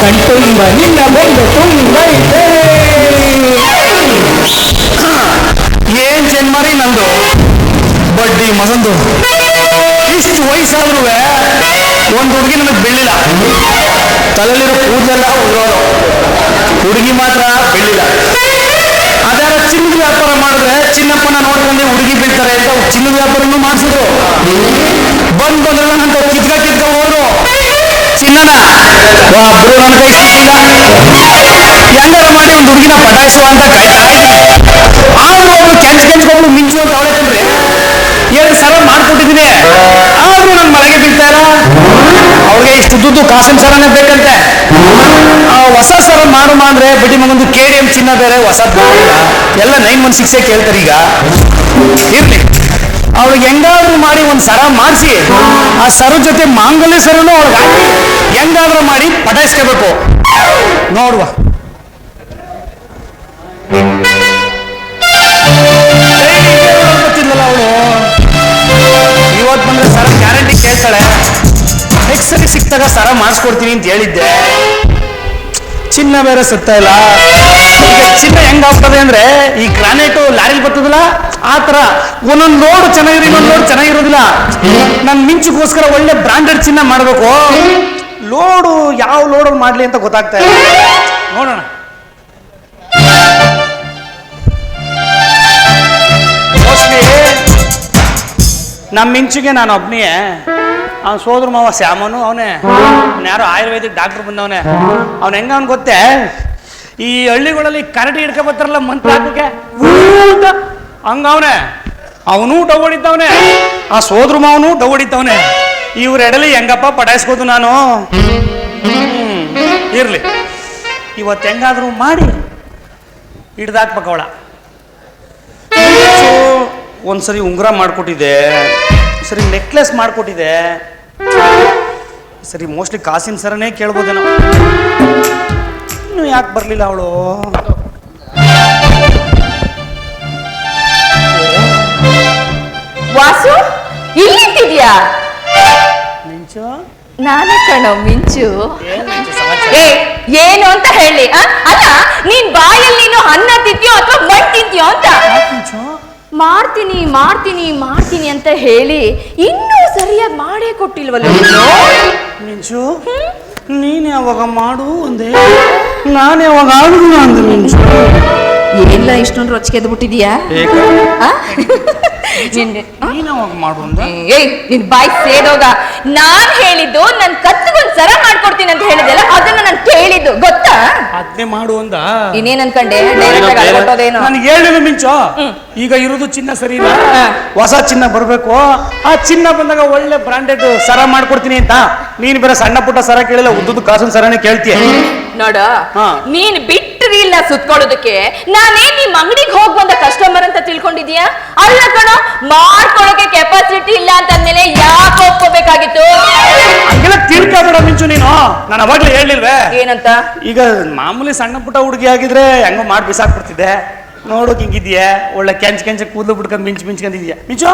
ಕಣ್ತುಂಬ, ನಿನ್ನ ಬಂದು ತುಂಬೈತೆ ಏನ್ ಜನ್ಮರಿ ನಂದು? ಬಡ್ಡಿ ಮಗಂದು ಇಷ್ಟು ವಯಸ್ಸಾದ್ರೂ ಒಂದು ಹುಡುಗಿ ನನಗೆ ಬೀಳಿಲ್ಲ ತಲೆಯಲ್ಲಿರೋ ಕೂದಲೆಲ್ಲ ಉಳ್ಳೋದು ಹುಡುಗಿ ಮಾತ್ರ ಬೀಳಿಲ್ಲ ಅದಾರ ಚಿನ್ನದ ವ್ಯಾಪಾರ ಮಾಡಿದ್ರೆ ಚಿನ್ನಪ್ಪನ ನೋಡ್ಕೊಂಡು ಹುಡುಗಿ ಬೀಳ್ತಾರೆ ಅಂತ ಚಿನ್ನದ ವ್ಯಾಪಾರನೂ ಮಾಡಿಸಿದ್ರು. ಬಂದ್ ಬಂದ್ರಲ್ಲ ಒಬ್ರು ನನ್ನ ಕೈ ಹೆಂಗಾರ ಮಾಡಿ ಒಂದು ಹುಡುಗಿನ ಪಟಾಯಿಸುವ ಅಂತ ಆದ್ರೂ ಅವಳು ಕೆಂಚ್ ಕೆಂಚ್ಕೊಂಡು ಮಿಂಚು ಅಂತ ಅವಳೆ ಕಣ್ರಿ ಎರಡು ಸಲ ಮಾಡ್ಕೊಟ್ಟಿದ್ದೀನಿ. ಆದ್ರೂ ನನ್ನ ಮನೆಗೆ ಇಲ್ಲ. ಅವ್ರಿಗೆ ಇಷ್ಟು ದುಡ್ಡು ಕಾಸಿನ ಸರನೇ ಬೇಕಂತೆ. ಹೊಸ ಸರ ಮಾಡು ಅಂದ್ರೆ ಬಡ್ಡಿ ಮಗೊಂದು ಕೆ ಡಿ ಎಂ ಚಿನ್ನ ಬೇರೆ ಹೊಸ ಎಲ್ಲ ನೈನ್ ಒನ್ ಸಿಕ್ಸೇ ಕೇಳ್ತಾರೆ ಈಗ. ಇರ್ಲಿ. ಅವಳಿಗೆ ಹೆಂಗಾದ್ರೂ ಮಾಡಿ ಒಂದು ಸರ ಮಾಡಿಸಿ. ಆ ಸರ ಜೊತೆ ಮಾಂಗಲ್ಯ ಸರನು ಅವಳಿಗೆ ಹಾಕಿ, ಹೆಂಗಾದ್ರೂ ಮಾಡಿ ಪಟಾಯಿಸ್ಕೋಬೇಕು. ನೋಡುವ. ಗೊತ್ತಿಲ್ಲ ಅವಳು. ಇವತ್ತು ಬಂದ್ರೆ ಸರ ಗ್ಯಾರಂಟಿ ಕೇಳ್ತಾಳೆ. ನೆಕ್ಸ್ಟ್ ಸರಿ ಸಿಕ್ತಾಗ ಸರ ಮಾಡಿಸ್ಕೊಡ್ತೀನಿ ಅಂತ ಹೇಳಿದ್ದೆ. ಚಿನ್ನ ಬೇರೆ ಸಿಗ್ತಾ ಇಲ್ಲ. ಚಿನ್ನ ಹೆಂಗಾಗ್ತದೆ ಅಂದ್ರೆ ಈ ಗ್ರಾನೈಟು ಲಾರಿಲಿ ಬರ್ತದಲ್ಲ, ಆ ತರ ಒಂದೊಂದು ಲೋಡ್ ಚೆನ್ನಾಗಿರೋ ಇನ್ನೊಂದು ಲೋಡ್ ಚೆನ್ನಾಗಿರೋದಿಲ್ಲ. ನಾನು ಮಿಂಚಿಗೋಸ್ಕರ ಒಳ್ಳೆ ಬ್ರಾಂಡೆಡ್ ಚಿನ್ನ ಮಾಡಬೇಕು. ಲೋಡು ಯಾವ ಲೋಡ್ ಮಾಡ್ಲಿ ಅಂತ ಗೊತ್ತಾಗ್ತಾ ಇಲ್ಲ. ನೋಡೋಣ. ನಮ್ಮ ಮಿಂಚಿಗೆ ನಾನು ಒಬ್ನೇ ಅವ್ನ ಸೋದ್ರ ಮಾವ ಶ್ಯಾಮನು ಅವನೇ. ಯಾರೋ ಆಯುರ್ವೇದಿಕ್ ಡಾಕ್ಟರ್ ಬಂದವನೇ. ಅವ್ನು ಹೆಂಗ ಅವ್ನು ಗೊತ್ತೇ? ಈ ಹಳ್ಳಿಗಳಲ್ಲಿ ಕರಡಿ ಹಿಡ್ಕೊ ಬರ್ತಾರಲ್ಲ ಮಂತ್ರ ಹಾಕಕ್ಕೆ ಹಂಗ ಅವನೇ. ಅವನು ಡವ್ ಹೊಡಿತಾವನೆ ಆ ಸೋದ್ರ ಮಾವನು ಡವ್ ಹೊಡಿತಾವನೆ ಇವ್ರ ಎಡಲಿ ಹೆಂಗಪ್ಪ ಪಟಾಯಿಸ್ಬೋದು ನಾನು? ಇರ್ಲಿ. ಇವತ್ತು ಹೆಂಗಾದ್ರೂ ಮಾಡಿ. ಹಿಡ್ದಾಕ್ಬೇಕವಳ. ಒಂದ್ಸರಿ ಉಂಗುರ ಮಾಡಿಕೊಟ್ಟಿದೆ ಸರಿ ನೆಕ್ಲೆಸ್ ಮಾಡಿಕೊಟ್ಟಿದ್ದೆ. ಸರಿ ಮೋಸ್ಟ್ಲಿ ಕಾಸಿನ ಸರನೇ ಕೇಳ್ಬೋದೇನೋ. ಇನ್ನು ಯಾಕೆ ಬರಲಿಲ್ಲ ಅವಳು? ವಾಸು ಮಿಂಚು? ನಾನೇ ಕಣೋ ಮಿಂಚು. ಏನ್ ಏ ಏನು ಅಂತ ಹೇಳಿ? ಅಲ್ಲ ನೀನ್ ಬಾಯಲ್ಲಿ ನೀನು ಅನ್ನ ತಿಂತೀಯೋ ಅಥವಾ ಮಣ್ಣು ತಿಂತೀಯೋ ಅಂತ? ಮಿಂಚು? ಮಾಡ್ತೀನಿ ಮಾಡ್ತೀನಿ ಮಾಡ್ತೀನಿ ಅಂತ ಹೇಳಿ ಇನ್ನೂ ಸರಿಯಾಗಿ ಮಾಡೇ ಕೊಟ್ಟಿಲ್ವಲ್ಲ? ನೀನು ಮಿಂಚು ನೀನು ಯಾವಾಗ ಮಾಡು ಅಂದೆ? ನಾನು ಯಾವಾಗ ಆಡುದು ಅಂದೆ ಮಿಂಚು? ಏನಿಲ್ಲ ಇಷ್ಟೊಂದು ರೊಚ್ಚಿಗೆ ಬಿಟ್ಟಿದ್ಯಾ ನಿನ್ನೆ ನೀನು ಯಾವಾಗ ಮಾಡು ಅಂದೆ? ಏಯ್ ನಿನ್ ಬಾಯ್ ಸೇದೋಗ. ನಾನ್ ಹೇಳಿದ್ದು ನನ್ ಕತ್ತಿಗೊಂದ್ ಸರ ಮಾಡ್ಕೊಡ್ತೀನಿ ಅಂತ ಹೇಳಿದೆಲ್ಲ ಅದನ್ನ ನಾನು ಅದನ್ನೇ ಮಾಡು ಅಂದ. ಇನ್ನೇನ್ ಅನ್ಕಂಡೆ? ಡೈರೆಕ್ಟ್ ಆಗಿ ಕೊಟ್ಟೋದೇನು ನನಗೆ ಹೇಳಿಲ್ಲ ಮಿಂಚು. ಈಗ ಇರೋದು ಚಿನ್ನ ಸರಿ ಇಲ್ಲ. ಹೊಸ ಚಿನ್ನ ಬರಬೇಕು. ಆ ಚಿನ್ನ ಬಂದಾಗ ಒಳ್ಳೆ ಬ್ರಾಂಡೆಡ್ ಸರ ಮಾಡ್ಕೊಡ್ತೀನಿ ಅಂತ. ನೀನ್ ಬೇರೆ ಸಣ್ಣ ಪುಟ್ಟ ಸರ ಕೇಳಿಲ್ಲ ಉದ್ದುದ್ದು ಕಾಸಿನ ಸರನೇ ಕೇಳ್ತೀಯ. ನೋಡ ಹಾ. ನೀನ್ ಬಿಟ್ರಿ ಇಲ್ಲ ಸುತ್ಕೊಳ್ಳೋದಕ್ಕೆ. ನಾನೇ ನಿಮ್ ಅಂಗಡಿಗೆ ಹೋಗ್ ಬಂದ ಕಸ್ಟಮರ್ ಅಂತ ತಿಳ್ಕೊಂಡಿದ್ಯಾ ಅಲ್ಲ ಕಣ ಮಾಡ್ಕೊಳಕ್ಕೆ ಕೆಪಾಸಿಟಿ ಇಲ್ಲ ಅಂತಂದ್ಮೇಲೆ ಯಾಕೆ ಒಪ್ಕೋಬೇಕಾಗಿತ್ತು ಹಂಗೆಲ್ಲ ತಿಳ್ಕೊಬೇಡ ಮಿಂಚು ನೀನು. ನಾನು ಅವಾಗ್ಲೇ ಹೇಳಿಲ್ವೇ? ಏನಂತ? ಈಗ ಮಾಮೂಲಿ ಸಣ್ಣ ಪುಟ್ಟ ಹುಡುಗಿ ಆಗಿದ್ರೆ ಹೆಂಗೋ ಮಾಡಿ ಬಿಸಾಕ್ಬಿಡ್ತಿದ್ದೆ. ನೋಡೋಕ್ ಹಿಂಗಿದ್ಯಾ ಒಳ್ಳೆ ಕೆಂಚ್ ಕೆಂಚ ಕೂದಲು ಬಿಡ್ಕೊಂಡು ಮಿಂಚು ಮಿಂಚ್ಕೊಂಡಿದ್ಯಾ ಮಿಂಚು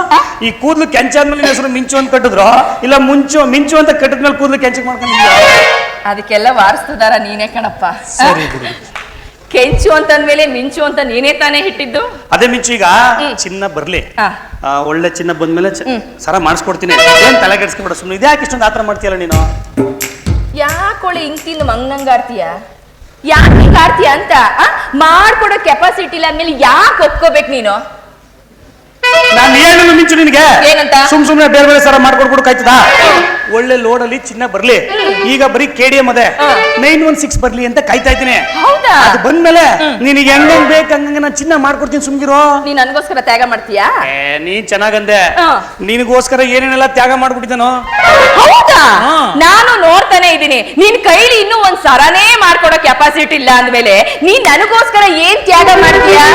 ಈ ಕೂದಲು ಕೆಂಚಾದ್ಮೇಲೆ ನಿನ್ನ ಹೆಸರು ಮಿಂಚು ಅಂತ ಕಟ್ಟಿದ್ರು? ಇಲ್ಲ ಮುಂಚು ಮಿಂಚು ಅಂತ ಕಟ್ಟಿದ್ಮೇಲೆ ಕೂದಲು ಕೆಂಚಕ್ ಮಾಡ್ಕೊಂಡಿದ್ಯಾ ಅದಕ್ಕೆಲ್ಲ ವಾರಿಸ್ತದಾರ ನೀನೇ ಕಣಪ್ಪ. ಸರಿ ಬಿಡು. ಕೆಂಚು ಅಂತಂದ್ಮೇಲೆ ಮಿಂಚು ಅಂತ ನೀನೇ ತಾನೇ ಹಿಟ್ಟಿದ್ದು ಅದೇ ಮಿಂಚು ಈಗ. ಚಿನ್ನ ಬರ್ಲಿ. ಒಳ್ಳೆ ಚಿನ್ನ ಬಂದ್ಮೇಲೆ ಚ-. ಸರ ಮಾಡಿಸ್ಕೊಡ್ತೀನಿ. ಏನ್ ತಲೆ ಸುಮ್ನೆ ಸುಮ್ಮನೆ ಇದ್ಯಾಕೆ ಇಷ್ಟೊಂದು ಆತರ ಮಾಡ್ತೀಯಲ್ಲ ನೀನು? ಯಾಕೊಳೆ ಹಿಂಗ್ ತಿಂದು ಮಂಗ್ ಆಡ್ತೀಯ ಯಾಕೆ ಹಿಂಗ್ ಆಡ್ತೀಯ ಅಂತ ಆ? ಮಾಡ್ಕೊಡೋ ಕೆಪಾಸಿಟಿ ಇಲ್ಲ ಅಂದ್ಮೇಲೆ ಯಾಕೆ ಒಪ್ಕೋಬೇಕು ನೀನು? ನಾನು ಏನು ಮಿಂಚು ನಿನಗೆ. ಏನಂತ? ಸುಮ್ ಸುಮ್ನೆ ಬೇರೆ ಬೇರೆ ಸರ ಮಾಡ್ಕೊಡ್ಬಿಡು ಕಾಯ್ತದ? ಒಳ್ಳೆ ಲೋಡಲ್ಲಿ ಚಿನ್ನ ಬರ್ಲಿ. ಈಗ ಬರೀ ಕೆ ಡಿ ಎಂ ಅದೇ. ನೈನ್ ಒನ್ ಸಿಕ್ಸ್ ಬರ್ಲಿ ಅಂತ ಕಾಯ್ತಾ ಇದ್ದೀನಿ. ಹೌದಾ? ಅದು ಬಂದ್ಮೇಲೆ ನಿನಗೆ ಹೆಂಗ್ ಬೇಕು ಹಂಗಂಗೆ ನಾನು ಚಿನ್ನ ಮಾಡ್ಕೊಡ್ತೀನಿ ಸುಮ್ಗಿರೋ. ನೀನ್ ನನಗೋಸ್ಕರ ತ್ಯಾಗ ಮಾಡ್ತೀಯಾ? ಏ ನೀ ಚೆನ್ನಾಗಂದೆ. ಹಾ. ನಿನಗೋಸ್ಕರ ಏನೇನೆಲ್ಲ ತ್ಯಾಗ ಮಾಡ್ಬಿಟ್ಟಿದ್ದಾನೋ ಹೌದಾ? ಹಾ. ನಾನು ನೋಡ್ತಾನೆ ಇದ್ದೀನಿ. ನಿನ್ ಕೈಲಿ ಇನ್ನೂ ಒಂದ್ ಸರನೇ ಮಾಡ್ಕೊಡೋ ಕೆಪಾಸಿಟಿ ಇಲ್ಲ ಅಂದ್ಮೇಲೆ ನೀನ್ ನನಗೋಸ್ಕರ ಏನ್ ತ್ಯಾಗ ಮಾಡ್ತೀಯಾ?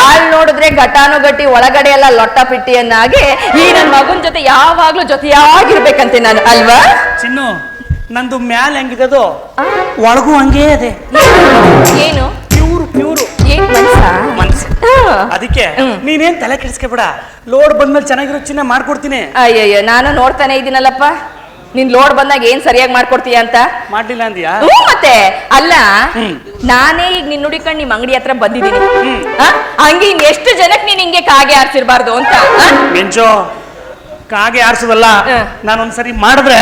ಆಳ್ ನೋಡಿದ್ರೆ ಘಟಾನು ಗಟ್ಟಿ ಒಳಗಡೆ ಎಲ್ಲ ಲೊಟ್ಟ ಪಿಟ್ಟಿಯನ್ನಾಗಿ ಈ ನನ್ ಮಗನ್ ಜೊತೆ ಯಾವಾಗ್ಲೂ ಜೊತೆಯಾಗಿರ್ಬೇಕಂತೆ ನಾನು. ಅಲ್ವಾ? ಚಿನ್ನು ನಂದು ಮ್ಯಾಲ್ ಹೆಂಗಿದದು ಒಳಗು ಹಂಗೇ ಅದೇ. ಏನು? Pure pure. ಏನ್ ಮನ್ಸಾ? ಮನ್ಸು. ಅದಕ್ಕೆ. ನೀನೇನ್ ತಲೆ ಕೆಡಿಸ್ಕೊಬೇಡ. ಲೋಡ್ ಬಂದ್ಮೇಲೆ ಚೆನ್ನಾಗಿರೋ ಚಿನ್ನ ಮಾಡ್ಕೊಡ್ತೀನಿ. ಅಯ್ಯಯ್ಯೋ ನಾನು ನೋಡ್ತಾನೆ ಇದೀನಲ್ಲಪ್ಪ ನಿನ್ ಲೋಡ್ ಬಂದಾಗ ಏನ್ ಸರಿಯಾಗಿ ಮಾಡ್ಕೊಡ್ತೀಯ ಅಂತ? ಮಾಡ್ಲಿಲ್ಲ ಅಂದ್ಯಾ? ಹ್ಞೂ ಮತ್ತೆ. ಅಲ್ಲ ನಾನೇ ಈಗ ನಿನ್ ನುಡಿಕೊಂಡು ನಿಮ್ ಅಂಗಡಿ ಹತ್ರ ಬಂದಿದ್ದೀನಿ? ಹಂಗೆ ಇನ್ ಎಷ್ಟು ಜನಕ್ಕೆ ನೀನ್ ಹಿಂಗೆ ಕಾಗೆ ಆರ್ಸಿರ್ಬಾರ್ದು ಅಂತ? ಮೆಂಚೋ. ಕಾಗೆ ಆರಿಸೋದಲ್ಲ. ನಾನೊಂದ್ಸರಿ ಮಾಡಿದ್ರೆ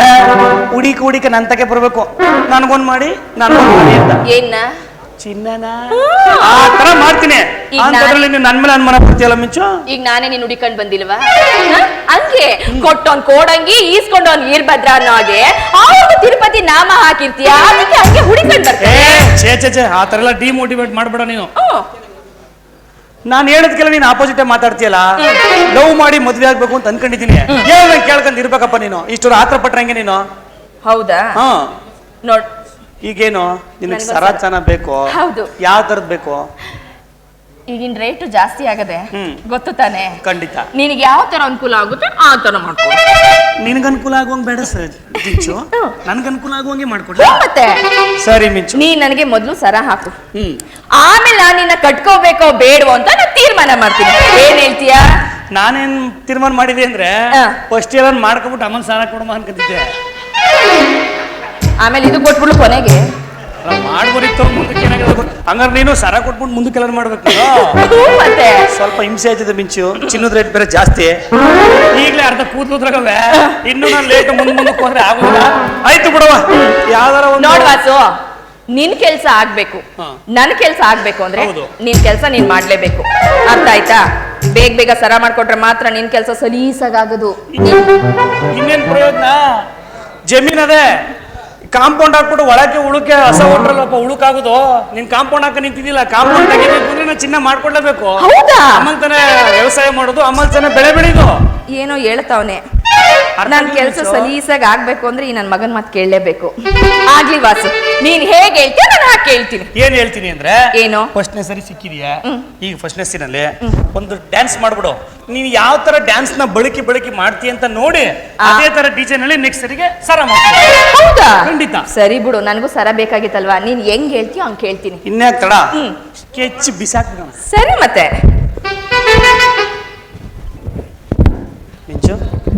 ಹುಡಿಕ ಹುಡಿಕ ನನ್ ತಗೆ ಬರ್ಬೇಕು. ನನ್ಗೊಂದ್ ಮಾಡಿ ನನ್ಗೊಂದ್ ಮಾಡಿ ಅಂತ. ಏನ್ನ? ಚಿನ್ನನ? ಆ ತರ ಮಾಡ್ತೀನಿ. ಅಂತದ್ರಲ್ಲಿ ನೀವು ನನ್ ಮೇಲೆ ಅನುಮಾನ ಪಡ್ತೀಯಲ್ಲ ಮಿಂಚು? ಈಗ ನಾನೇ ನೀನ್ ಹುಡಿಕೊಂಡ್ ಬಂದಿಲ್ವಾ? ಹಂಗೆ. ಕೊಟ್ಟೊಂದ್ ಕೋಡಂಗಿ ಈಸ್ಕೊಂಡೊಂದ್ ವೀರಭದ್ರ ಅನ್ನೋ ಹಾಗೆ. ಅವ್ರು ತಿರುಪತಿ ನಾಮ ಹಾಕಿರ್ತೀಯ? ಅದಕ್ಕೆ ಹಂಗೆ ಹುಡಿಕೊಂಡ್ ಬರ್ತಾರೆ ಛೇ ಛೇ ಛೇ ಆ ತರ ಎಲ್ಲ ಡಿಮೋಟಿವೇಟ್ ಮಾಡ್ಬೇಡ ನೀನು. ನಾನು ಹೇಳದ್ಕೆಲ್ಲ ನೀನು ಆಪೋಸಿಟ್ ಮಾತಾಡ್ತೀಯಲ್ಲ? ಲವ್ ಮಾಡಿ ಮದ್ವೆ ಆಗ್ಬೇಕು ಅಂತ ಅನ್ಕೊಂಡಿದ್ದೀನಿ. ಏನ ಕೇಳ್ಕೊಂಡ್ ಇರ್ಬೇಕಪ್ಪ ನೀನು. ಇಷ್ಟು ಆತರ ಪಟ್ರೆ ಹೆಂಗೆ ನೀನು. ಹೌದಾ? ಹಾ. ನೋಡ್. ಈಗೇನು? ನಿನಗೆ ನನ್ಗೊಂದ್ ಸರ ಸರ. ಬೇಕು. ಹೌದು. ಯಾವ ತರದ್ ಬೇಕು? ಈಗಿನ ರೇಟು ಜಾಸ್ತಿ ಆಗದೆ. ಗೊತ್ತು ತಾನೆ? ಖಂಡಿತ. ನಿನಗೆ ಯಾವ ತರ ಅನುಕೂಲ ಆಗುತ್ತೆ ಆ ತರ ಮಾಡ್ಕೊ. ನಿನಗೆ ಅನುಕೂಲ ಆಗುವಂಗೆ ಬೇಡ ಸರ್ ಮಿಂಚು. ನನಗೆ ಅನುಕೂಲ ಆಗುವಂಗೆ ಮಾಡ್ಕೊಡಿ. ಮತ್ತೆ? ಸರಿ ಮಿಂಚು. ನೀ ನನಗೆ ಮೊದಲು ಸರ ಹಾಕು. ಆಮೇಲೆ ನಾನು ನಿನ್ನ ಕಟ್ಕೋಬೇಕೋ ಬೇಡವೋ ಅಂತ ನಾನು ತೀರ್ಮಾನ ಮಾಡ್ತೀನಿ. ಏನ್ ಹೇಳ್ತೀಯಾ? ನಾನೇನ್ ತೀರ್ಮಾನ ಮಾಡಿದೆ ಅಂದ್ರೆ ಫಸ್ಟ್ ಇಯರ್ ಮಾಡ್ಕೊಬಿಟ್ಟು ಅಮ್ಮನ ಸಾಲ ಕೊಡಮ್ಮ ಅನ್ಕೊಂಡಿದ್ದೆ ಆಮೇಲೆ ಇದು ಕೊಟ್ಬಿಡು ಕೊನೆಗೆ. ಮಾಡ್ಬೋರಿತ್ತು ಮುಂದಕ್ಕೆ ಹಂಗಾರೆ ನೀನು ಸರ ಕೊಟ್ಬಿಟ್ಟು ಕೆಲವ್ ಮಾಡ್ಬೇಕು ಮತ್ತೆ? ಸ್ವಲ್ಪ ಹಿಂಸೆ ಆಯ್ತದೆ ಮಿಂಚು. ಚಿನ್ನದ ರೇಟ್ ಬೇರೆ ಜಾಸ್ತಿ. ಈಗಲೇ ಅರ್ಧ ಕೂದಲು ಉದ್ರಾಗವೆ ಇನ್ನು ನಾನು ಲೇಟ್ ಮುಂದೆ ಮುಂದಕ್ಕೆ ಹೋದ್ರೆ ಆಗುದಿಲ್ಲ. ಆಯ್ತು ಬಿಡವ ಯಾವ್ದಾರ ಒಂದು ನಿನ್ ಕೆಲ್ಸ ಆಗ್ಬೇಕು. ನನ್ ಕೆಲ್ಸ ಆಗ್ಬೇಕು ಅಂದ್ರೆ. ನಿನ್ ಕೆಲ್ಸ ನೀನ್ ಮಾಡ್ಲೇಬೇಕು. ಅರ್ಥ ಆಯ್ತಾ ಬೇಗ ಬೇಗ ಸರ ಮಾಡ್ಕೊಟ್ರೆ ಮಾತ್ರ ನಿನ್ ಕೆಲ್ಸ ಸಲೀಸಾಗದು ಇನ್ನೇನ್ ಪ್ರಯೋಜನ? ಜಮೀನ್ ಅದೇ ಕಾಂಪೌಂಡ್ ಹಾಕ್ಬಿಟ್ಟು ಒಳಕ್ಕೆ ಉಳುಕೆ ಹಸ ಹೊಂಟ್ರಲ್ಲಪ್ಪ ಉಳುಕಾಗುದು? ನಿನ್ ಕಾಂಪೌಂಡ್ ಹಾಕ ನಿಂತಿದ್ದಿಲ್ಲ ಕಾಂಪೌಂಡ್ ತೆಗಿಬೇಕು ಅಂದ್ರೆ ಚಿನ್ನ ಮಾಡ್ಕೊಳ್ಳಬೇಕು ಹೌದಾ? ಅಮ್ಮಲ್ ತಾನೇ ವ್ಯವಸಾಯ ಮಾಡೋದು ಅಮ್ಮಲ್ ತಾನೇ ಬೆಳೆ ಬೆಳೆಯೋದು. ಏನೋ ಹೇಳ್ತಾವನೆ ಅರ್ಥ ನನ್ ಆಗಿಲ್ಲ ಕೆಲ್ಸ. ಸಲೀಸಾಗಿ ಆಗ್ಬೇಕು ಅಂದ್ರೆ ಈ ನನ್ ಮಗನ್ ಮಾತ್ ಕೇಳಲೇಬೇಕು. ಆಗ್ಲಿ ವಾಸು ನೀನ್ ಹೇಗ್ ಹೇಳ್ತೀಯ ನಾನು ಹಾಗೆ ಕೇಳ್ತೀನಿ. ಏನ್ ಹೇಳ್ತೀನಿ ಅಂದ್ರೆ ಏನು? ಫಸ್ಟ್ನೇ ಸರಿ ಸಿಕ್ಕಿದ್ಯಾ? ಈಗ ಫಸ್ಟ್ನೇ ಸೀನಲ್ಲಿ ಒಂದು ಡ್ಯಾನ್ಸ್ ಮಾಡ್ಬಿಡು. ನೀನ್ ಯಾವ ತರ ಡ್ಯಾನ್ಸ್ನ ಬಳಕೆ ಬಳಕೆ ಮಾಡ್ತೀಯ ಅಂತ ನೋಡಿ ಅದೇ ತರ ಡಿಜೆ ನಲ್ಲಿ ನೆಕ್ಸ್ಟ್ ಸರಿಗೆ ಸರ ಮಾಡ್ತೀನಿ. ಹೌದಾ? ಖಂಡಿತ. ಸರಿ ಬಿಡು ನನಗೂ ಸರ ಬೇಕಾಗಿತ್ತಲ್ವಾ? ನೀನ್ ಹೆಂಗ್ ಹೇಳ್ತೀಯೋ ಹಂಗ್ ಕೇಳ್ತೀನಿ. ಇನ್ನೇ ತಡ? ಸ್ಕೆಚ್ ಬಿಸಾಕ್ ಬಿಸಾಕ್ಬಿಡೋಣ ಸರಿ ಮತ್ತೆ.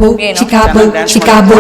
ಮಿಂಚು Bo, ಏನು? Chicago, Chicago.